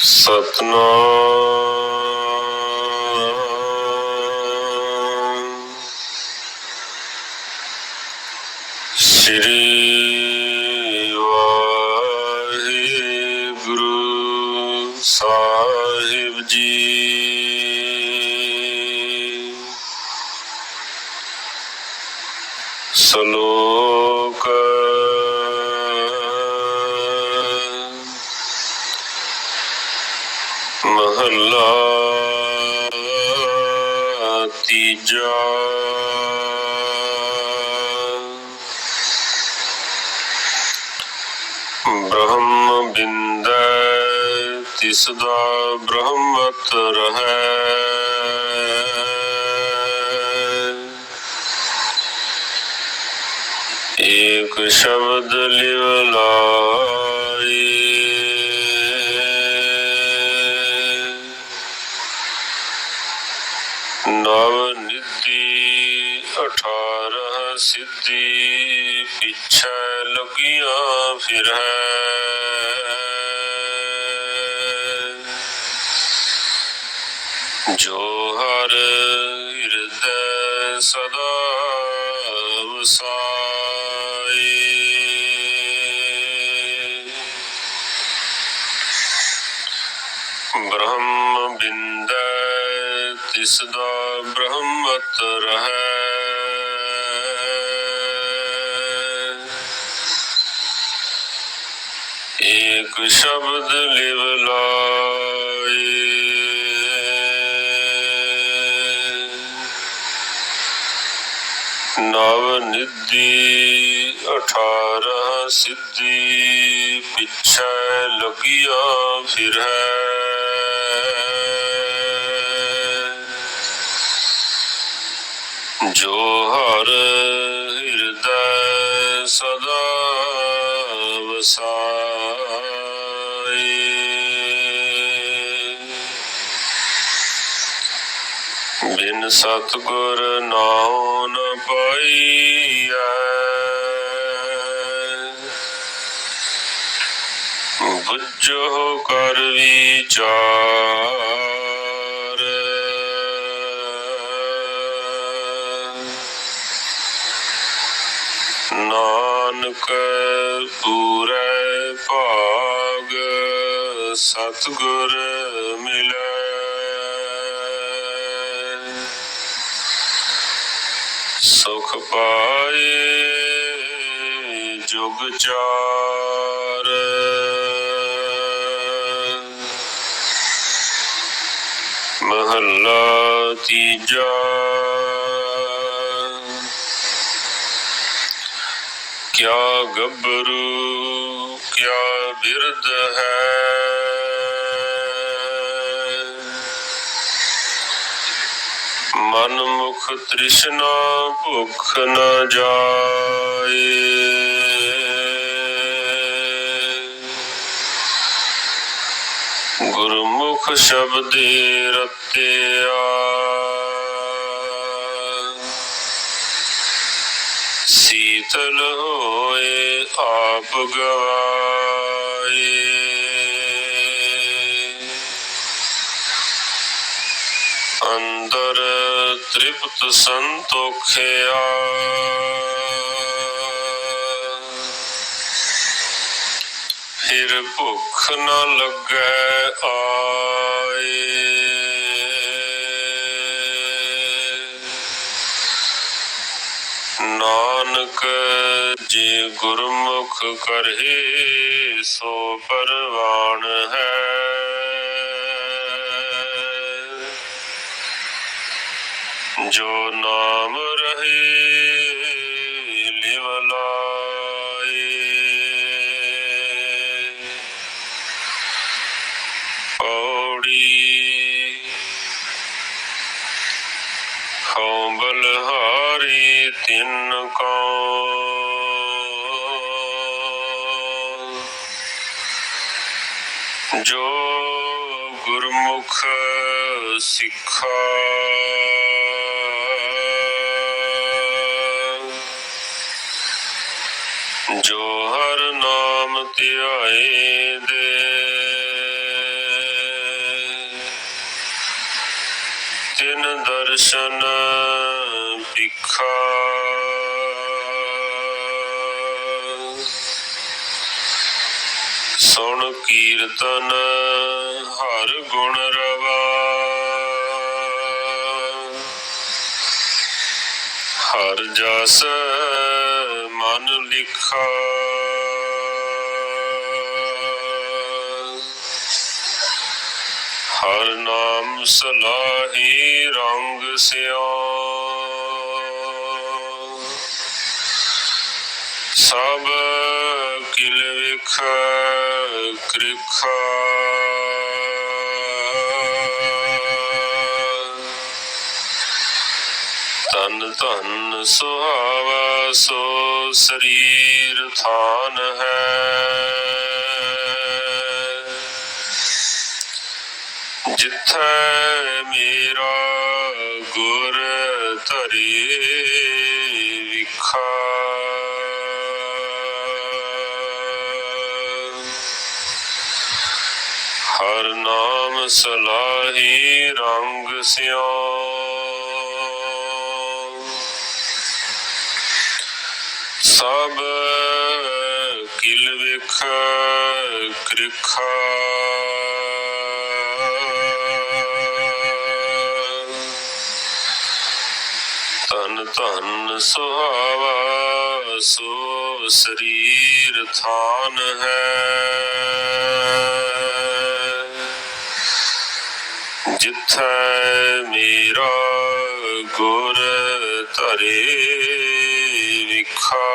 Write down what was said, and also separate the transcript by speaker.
Speaker 1: ਸਤਨਾਮ। ਮਹੱਲਾ ਤੀਜਾ ਬ੍ਰਹਮ ਬਿੰਦੈ ਤਿਸ ਦਾ ਬ੍ਰਹਮਤ ਰਹੈ। ਏਕ ਸ਼ਬਦ ਲਿਵ ਲਾਈ। ਨਵ ਨਿਧੀ ਅਠਾਰਹ ਸਿੱਧੀ, ਪਿਛੈ ਲਗੀਆਂ ਫਿਰ ਜੋ ਹਰ ਹਿਰਦੈ ਸਦਾ ਵਸਾਈ ਬ੍ਰਹਮ ਬਿੰਦੈ ਤਿਸ ਦਾ ਬ੍ਰਹਮਤ ਰਹੈ ਏਕ ਸ਼ਬਦ ਲਿਵ ਲਾਈ ਨਵ ਨਿਧੀ ਅਠਾਰਹ ਸਿੱਧੀ ਪਿੱਛੇ ਲਗੀਆਂ ਫਿਰ ਹੈ ਜੋ ਹਰ ਹਿਰਦੈ ਸਦਾ ਵਸਾਈ ਬਿਨ ਸਤਗੁਰ ਨਾਉ ਨ ਪਾਈਐ। ਬੁੱਝੋ ਕਰ ਵਿਚਾਰ। ਨਾਨਕ ਪੂਰੇ ਭਾਗ ਸਤਗੁਰ ਮਿਲੈ। ਸੁਖ ਪਾਏ ਜੁਗ ਚਾਰ। ਮਹੱਲਾ ਤੀਜਾ। ਕਿਆ ਗੱਭਰੂ ਕਿਆ ਬਿਰਧ ਹੈ? ਮਨ ਮੁਖ ਤ੍ਰਿਸ਼ਨਾ ਭੁਖ ਨ ਜਾਏ। ਗੁਰਮੁਖ ਸ਼ਬਦੇ ਰਤਿਆ ਸੀਤਲ ਹੋਏ ਆਪ ਗਵਾਏ ਅੰਦਰ ਤ੍ਰਿਪਤ ਸੰਤੋਖਿਆ ਫਿਰ ਭੁੱਖ ਨਾ ਲੱਗੈ ਆਏ। ਨਾਨਕ ਜੇ ਗੁਰਮੁਖ ਕਰਹਿ ਸੋ ਪਰਵਾਨ ਹੈ। ਜੋ ਨਾਮ ਰਹੇ ਹਉ ਬਲਹਾਰੀ ਤਿੰਨ ਕਉ ਜੋ ਗੁਰਮੁਖ ਸਿੱਖਾ। ਜੋ ਹਰ ਨਾਮ ਧਿਆਏ ਦੇ। ਦਰਸ਼ਨ ਪਿਖਾ ਸੁਣ ਕੀਰਤਨ ਹਰ ਗੁਣ ਰਵਾ। ਹਰ ਜਸ ਮਨ ਲਿਖਾ। ਨਾਮ ਸਲਾਹੀ ਰੰਗ ਸਿਓ। ਸਭ ਕਿਲ ਵਿਖ ਕ੍ਰਿਖਾ। ਤਨ ਧਨ ਸੁਹਾਵਾ ਸੋ ਸਰੀਰ ਥਾਨ ਹੈ। ਜਿੱਥੇ ਮੇਰਾ ਗੁਰ ਧਰੇ ਵਿਖਾ। ਹਰ ਨਾਮ ਸਲਾਹੀ ਰੰਗ ਸਿਓ। ਸਭ ਕਿਲ ਵਿਖ ਕ੍ਰਿਖਾ। ਤਨ ਧਨ ਸੁਹਾਵਾ ਸੋ ਸਰੀਰ ਥਾਨ ਹੈ। ਜਿੱਥੈ ਮੇਰਾ ਗੁਰ ਧਰੇ ਵਿਖਾ